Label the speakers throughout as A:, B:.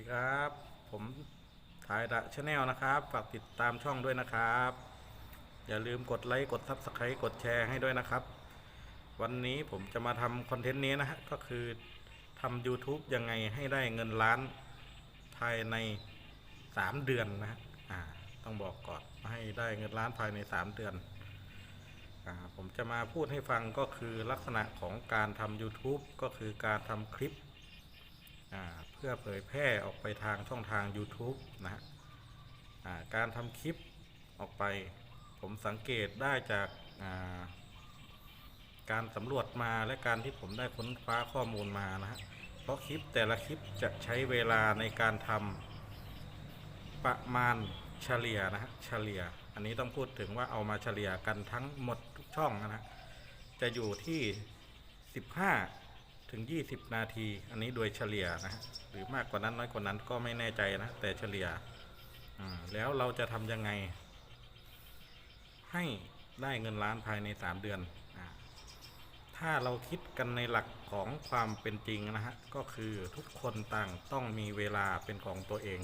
A: ดีครับ ผมถ่ายดะชาแนลนะครับ ฝากติดตามช่องด้วยนะครับ อย่าลืมกดไลค์กดซับสไครต์กดแชร์ให้ด้วยนะครับ วันนี้ผมจะมาทำคอนเทนต์นี้นะฮะก็คือทำ YouTube ยังไงให้ได้เงินล้านภายใน 3 เดือนนะฮะอ่าต้องบอกก่อนให้ได้เงินล้านภายใน 3 เดือนอ่าผมจะมาพูดให้ฟังก็คือลักษณะของการทำ YouTube ก็คือการทำคลิป เพื่อเผยแพร่ออกไปทางช่องทาง YouTube นะฮะการทำคลิปออกไป ผมสังเกตได้จากาการสำรวจมาและการที่ผมได้ค้นคว้าข้อมูลมานะฮะเพราะคลิปแต่ละคลิปจะใช้เวลาในการทำประมาณเฉลี่ยนะฮะเฉลี่ย อันนี้ต้องพูดถึงว่าเอามาเฉลี่ยกันทั้งหมดทุกช่องนะฮะจะอยู่ที่ 15 ถึง 20 นาที อันนี้โดยเฉลี่ยนะฮะหรือมากกว่านั้นน้อยกว่านั้นก็ไม่แน่ใจนะ แต่เฉลี่ยแล้วเราจะทำยังไง ให้ได้เงินล้านภายใน 3 เดือนอถ้าเราคิดกันในหลักของความเป็นจริงนะฮะก็คือทุกคนต่างต้องมีเวลาเป็นของตัวเอง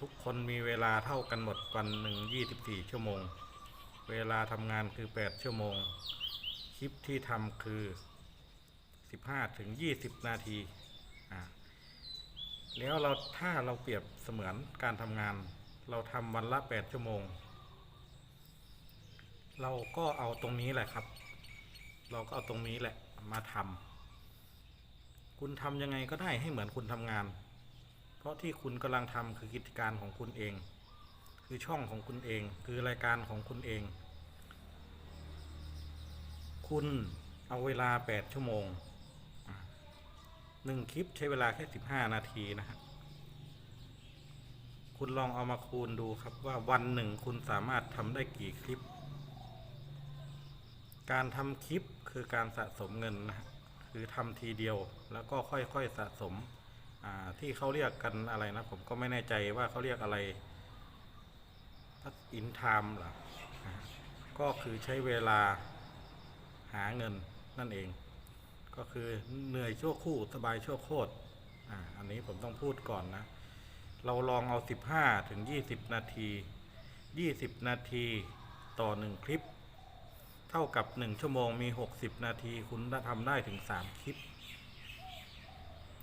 A: ทุกคนมีเวลาเท่ากันหมดวันหนึ่ง24 ชั่วโมง เวลาทำงานคือ 8 ชั่วโมง คลิปที่ทำคือ 15ถึง20 นาทีอ่าแล้วเราถ้าเราเปรียบเสมือนการทำงาน เราทำวันละ 8 ชั่วโมง เราก็เอาตรงนี้แหละครับ เราก็เอาตรงนี้แหละมาทำคุณทำยังไงก็ได้ให้เหมือนคุณทำงาน เพราะที่คุณกำลังทำคือกิจการของคุณเอง คือช่องของคุณเอง คือรายการของคุณเอง คุณเอาเวลา 8 ชั่วโมง หนึ่งคลิปใช้เวลาแค่15นาทีนะฮะคุณลองเอามาคูณดูครับว่าวันหนึ่งคุณสามารถทำได้กี่คลิป การทำคลิปคือการสะสมเงินนะคือทำทีเดียวแล้วก็ค่อยๆสะสมที่เขาเรียกกันอะไรนะ ผมก็ไม่แน่ใจว่าเขาเรียกอะไรพักอินไทม์เหรออ่าก็คือใช้เวลาหาเงินนั่นเอง ก็คือเหนื่อยชั่วคู่สบายชั่วโคตรอ่าอันนี้ผมต้องพูดก่อนนะ เราลองเอา 15 ถึง 20 นาที 20 นาทีต่อ 1 คลิป เท่ากับ 1 ชั่วโมงมี 60 นาที คุณทำได้ถึง 3 คลิป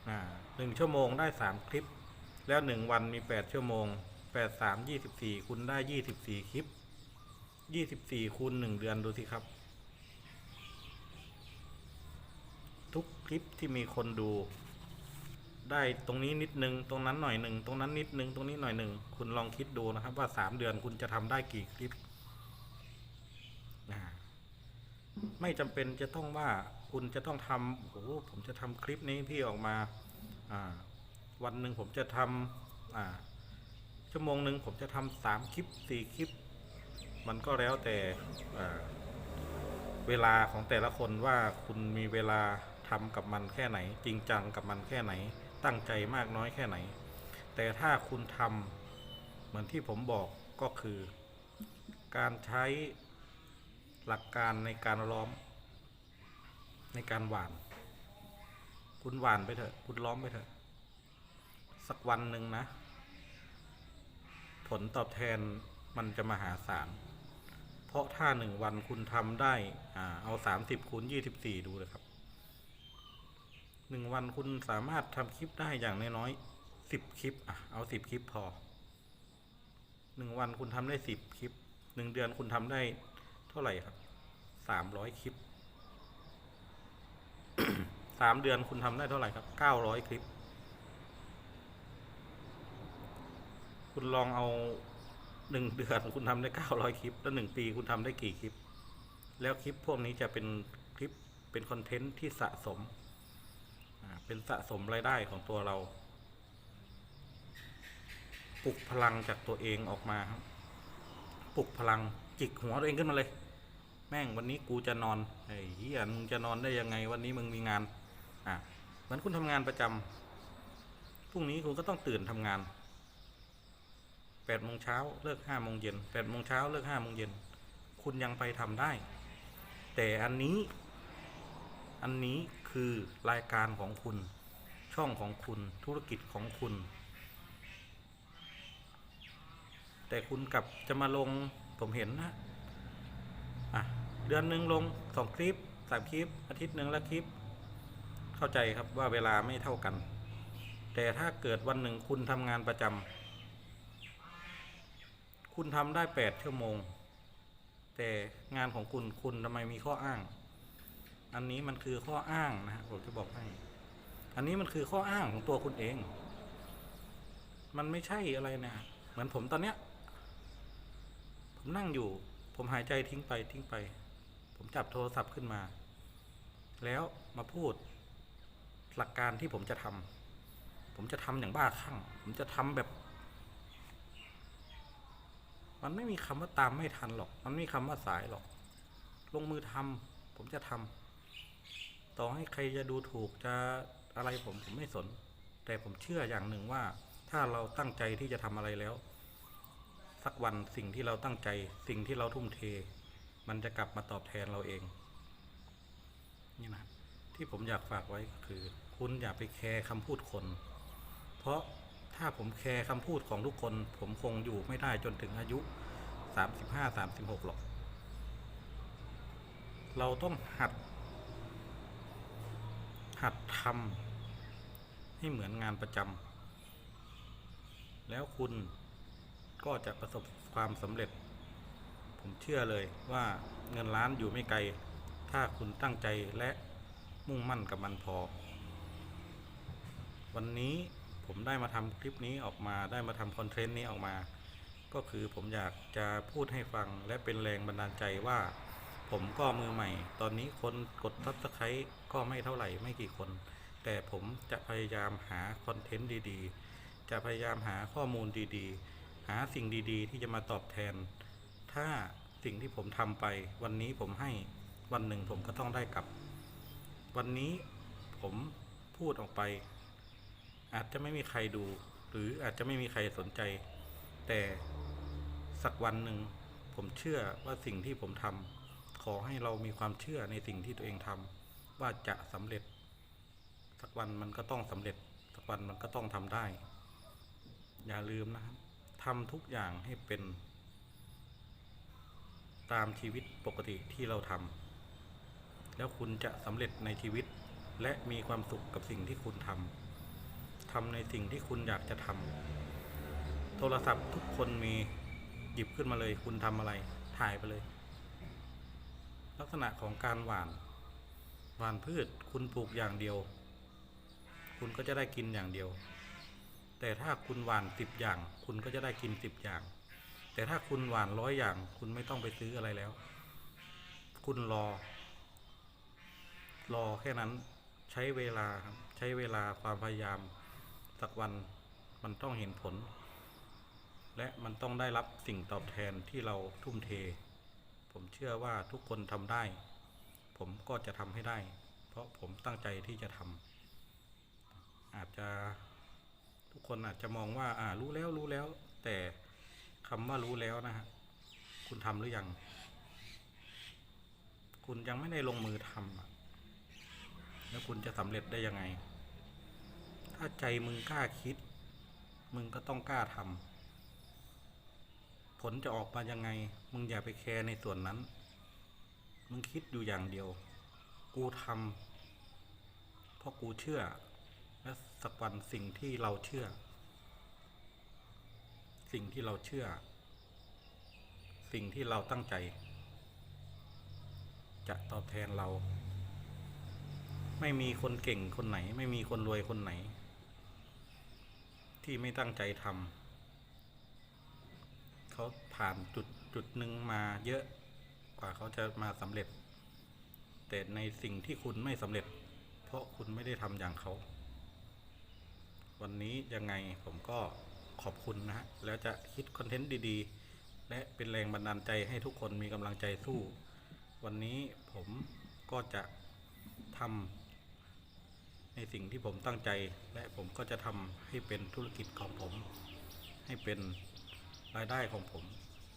A: อ่าหนึ่งชั่วโมงได้ 3 คลิป แล้ว 1 วันมี 8 ชั่วโมง 8 3 24 คุณได้ 24 คลิป 24คูณ1เดือนดูสิครับ ทุกค ลิปที่มีคนดู ได้ตรงนี้นิดนึง ตรงนั้นหน่อยหนึ่งตรงนั้นนิดนึง ตรงนี้หน่อยหนึ่งคุณลองคิดดูนะครับ ว่าสามเดือนคุณจะทำได้กี่คลิปนะไม่จำเป็นจะต้องว่าคุณจะต้องทำโอ้โหผมจะทำคลิปนี้พี่ออกมาวันหนึ่งผมจะทำชั่วโมงหนึ่งผมจะทำสามคลิปสี่คลิป มันก็แล้วแต่เวลาของแต่ละคนว่าคุณมีเวลา ทำกับมันแค่ไหน จริงจังกับมันแค่ไหน ตั้งใจมากน้อยแค่ไหน แต่ถ้าคุณทำเหมือนที่ผมบอกก็คือ การใช้หลักการในการล้อม ในการหวาน คุณหวานไปเถอะ คุณล้อมไปเถอะ สักวันหนึ่งนะ ผลตอบแทนมันจะมหาศาลเพราะถ้าหนึ่งวันคุณทำได้อเอาสามสิบคูณยี่สิบสี่ดูเลยครับ หนึ่งวันคุณสามารถทำคลิปได้อย่างน้อยๆสิบคลิป อะ เอาสิบคลิปพอหนึ่งวันคุณทำได้สิบคลิปหนึ่งเดือนคุณทำได้เท่าไหร่ครับสามร้อยคลิปสามเดือนคุณทำได้เท่าไหร่ครับเก้าร้อยคลิป คุณลองเอาหนึ่งเดือนคุณทำได้เก้าร้อยคลิป แล้วหนึ่งปีคุณทำได้กี่คลิป แล้วคลิปพวกนี้จะเป็นคลิปเป็นคอนเทนต์ที่สะสม เป็นสะสมรายได้ของตัวเรา ปลุกพลังจากตัวเองออกมาครับปลุกพลังจิกหัวตัวเองขึ้นมาเลย แม่งวันนี้กูจะนอนไอ้เหี้ยมึงจะนอนได้ยังไง วันนี้มึงมีงาน อะเหมือนคุณทำงานประจำพรุ่งนี้คุณก็ต้องตื่นทำงานแปดโมงเช้าเลิกห้าโมงเย็นแปดโมงเช้าเลิกห้าโมงเย็นคุณยังไปทำได้ แต่อันนี้ อันนี้ คือรายการของคุณ ช่องของคุณธุรกิจของคุณ แต่คุณกลับจะมาลงผมเห็นนะอะเดือนหนึ่งลงสองคลิปสามคลิป อาทิตย์หนึ่งละคลิป เข้าใจครับว่าเวลาไม่เท่ากัน แต่ถ้าเกิดวันหนึ่งคุณทำงานประจำคุณทำได้แปดชั่วโมง แต่งานของคุณคุณทำไมมีข้ออ้าง อันนี้มันคือข้ออ้างนะฮะผมจะบอกให้ อันนี้มันคือข้ออ้างของตัวคุณเอง มันไม่ใช่อะไรนะเหมือนผมตอนเนี้ย ผมนั่งอยู่ ผมหายใจทิ้งไปทิ้งไป ผมจับโทรศัพท์ขึ้นมา แล้วมาพูดหลักการที่ผมจะทำผมจะทำอย่างบ้าคลั่ง ผมจะทำแบบ มันไม่มีคำว่าตามไม่ทันหรอก มันไม่มีคำว่าสายหรอก ลงมือทำผมจะทำ ต่อให้ใครจะดูถูกจะอะไรผมผมไม่สน แต่ผมเชื่ออย่างหนึ่งว่า ถ้าเราตั้งใจที่จะทำอะไรแล้ว สักวันสิ่งที่เราตั้งใจ สิ่งที่เราทุ่มเท มันจะกลับมาตอบแทนเราเอง นี่นะที่ผมอยากฝากไว้ก็คือ คุณอย่าไปแคร์คำพูดคน เพราะถ้าผมแคร์คำพูดของทุกคน ผมคงอยู่ไม่ได้จนถึงอายุสามสิบห้าสามสิบหกหรอก เราต้องหัด หัดทำให้เหมือนงานประจำแล้วคุณก็จะประสบความสำเร็จ ผมเชื่อเลยว่าเงินล้านอยู่ไม่ไกล ถ้าคุณตั้งใจและมุ่งมั่นกับมันพอ วันนี้ผมได้มาทำคลิปนี้ออกมาได้มาทำคอนเทนต์นี้ออกมา ก็คือผมอยากจะพูดให้ฟังและเป็นแรงบันดาลใจว่า ผมก็มือใหม่ ตอนนี้คนกดซับสไครต์ก็ไม่เท่าไหร่ไม่กี่คน แต่ผมจะพยายามหาคอนเทนต์ดีๆ จะพยายามหาข้อมูลดีๆ หาสิ่งดีๆ ที่จะมาตอบแทน ถ้าสิ่งที่ผมทำไป วันนี้ผมให้วันหนึ่งผมก็ต้องได้กลับ วันนี้ผมพูดออกไป อาจจะไม่มีใครดู หรืออาจจะไม่มีใครสนใจ แต่สักวันหนึ่งผมเชื่อว่าสิ่งที่ผมทำ ขอให้เรามีความเชื่อในสิ่งที่ตัวเองทำว่าจะสำเร็จ สักวันมันก็ต้องสำเร็จ สักวันมันก็ต้องทำได้ อย่าลืมนะครับทำทุกอย่างให้เป็น ตามชีวิตปกติที่เราทำแล้วคุณจะสำเร็จในชีวิต และมีความสุขกับสิ่งที่คุณทำทำในสิ่งที่คุณอยากจะทำโทรศัพท์ทุกคนมีหยิบขึ้นมาเลย คุณทำอะไร ถ่ายไปเลย ลักษณะของการหว่าน หว่านพืชคุณปลูกอย่างเดียว คุณก็จะได้กินอย่างเดียว แต่ถ้าคุณหว่านสิบอย่าง คุณก็จะได้กินสิบอย่าง แต่ถ้าคุณหว่านร้อยอย่าง คุณไม่ต้องไปซื้ออะไรแล้ว คุณรอ รอแค่นั้นใช้เวลาใช้เวลาความพยายามสักวันมันต้องเห็นผล และมันต้องได้รับสิ่งตอบแทนที่เราทุ่มเท ผมเชื่อว่าทุกคนทำได้ ผมก็จะทำให้ได้ เพราะผมตั้งใจที่จะทำอาจจะทุกคนอาจจะมองว่า อ่า รู้แล้วรู้แล้ว แต่คำว่ารู้แล้วนะฮะคุณทำหรือยัง คุณยังไม่ได้ลงมือทำแล้วคุณจะสำเร็จได้ยังไง ถ้าใจมึงกล้าคิด มึงก็ต้องกล้าทำ ผลจะออกมายังไง มึงอย่าไปแคร์ในส่วนนั้น มึงคิดอยู่อย่างเดียว กูทำเพราะกูเชื่อ และสักวันสิ่งที่เราเชื่อ สิ่งที่เราเชื่อ สิ่งที่เราตั้งใจ จะตอบแทนเรา ไม่มีคนเก่งคนไหน ไม่มีคนรวยคนไหน ที่ไม่ตั้งใจทำ ผ่านจุดจุดหนึ่งมาเยอะกว่าเขาจะมาสำเร็จ แต่ในสิ่งที่คุณไม่สำเร็จ เพราะคุณไม่ได้ทำอย่างเขา วันนี้ยังไงผมก็ขอบคุณนะฮะ แล้วจะคิดคอนเทนต์ดีๆ และเป็นแรงบันดาลใจให้ทุกคนมีกำลังใจสู้ วันนี้ผมก็จะทำในสิ่งที่ผมตั้งใจ และผมก็จะทำให้เป็นธุรกิจของผม ให้เป็นรายได้ของผม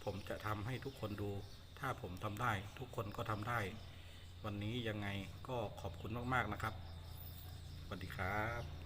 A: ผมจะทำให้ทุกคนดู ถ้าผมทำได้ ทุกคนก็ทำได้ วันนี้ยังไงก็ขอบคุณมากๆนะครับสวัสดีครับ